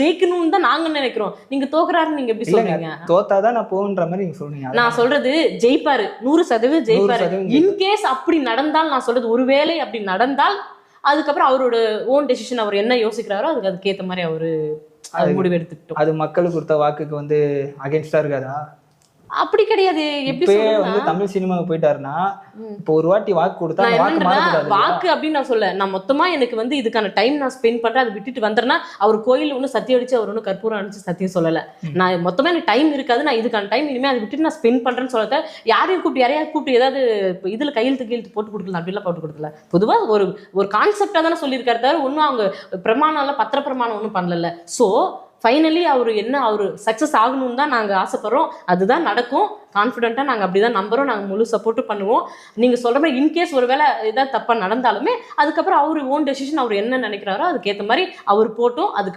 ஜெயிக்கணும்னு தான் நாங்க நினைக்கிறோம். நீங்க தோக்குறாருன்னு நீங்க எப்படி சொல்றீங்க? தோத்தாதான் நான் போகுன்ற மாதிரி நீங்க சொல்றீங்க. நான் சொல்றது ஜெயிப்பாரு. நூறு சதவீதம் ஜெயிப்பாரு. இன்கேஸ் அப்படி நடந்தால் நான் சொல்றது ஒருவேளை அப்படி நடந்தால் அதுக்கப்புறம் அவரோட ஓன் டெசிஷன் அவர் என்ன யோசிக்கிறாரோ அதுக்கு அதுக்கேத்த மாதிரி அவரு அது முடிவு எடுத்துக்கிட்டோம். அது மக்களுக்கு கொடுத்த வாக்குக்கு வந்து அகைன்ஸ்டா இருக்காதா? அப்படி கிடையாது. எப்படி இப்பயே வந்து தமிழ் சினிமாவுக்கு போயிட்டாருன்னா இப்போ ஒரு வாட்டி வாக்கு கொடுத்தா வாக்கு அப்படின்னு நான் சொல்ல நான் மொத்தமா எனக்கு வந்து இதுக்கான டைம் நான் ஸ்பெண்ட் பண்றேன். அதை விட்டுட்டு வந்துறேன்னா அவர் கோயில் ஒன்றும் சத்தியம் அடிச்சு அவர் ஒன்றும் கற்பூரம் அடிச்சு சத்தியம் சொல்லல. நான் மொத்தமா எனக்கு டைம் இருக்காது. நான் இதுக்கான டைம் இனிமே அதை விட்டுட்டு நான் ஸ்பெண்ட் பண்றேன்னு சொல்லத யாரையும் கூப்பிட்டு யாரையாவது கூப்பிட்டு ஏதாவது இதுல கையெழுத்து கையெழுத்து போட்டு கொடுக்கலாம். அப்படிலாம் போட்டு கொடுக்கல. பொதுவா ஒரு ஒரு கான்செப்டா தானே சொல்லியிருக்காரு தவிர ஒன்றும் அவங்க பிரமாணம் பத்திர பிரமாணம் ஒன்றும் பண்ணல ஸோ ஃபைனலி அவர் என்ன அவர் சக்ஸஸ் ஆகணும்னு தான் நாங்கள் ஆசைப்படுறோம். அதுதான் நடக்கும். கான்ஃபிடென்ட்டாக நாங்கள் அப்படி தான் நம்புகிறோம் நாங்கள் முழு சப்போர்ட்டும் பண்ணுவோம். நீங்கள் சொல்கிற மாதிரி இன்கேஸ் ஒரு வேளை எதாவது தப்பாக நடந்தாலுமே அதுக்கப்புறம் அவர் ஓன் டெசிஷன் அவர் என்ன நினைக்கிறாரோ அதுக்கேற்ற மாதிரி அவர் போட்டோம். அதுக்கு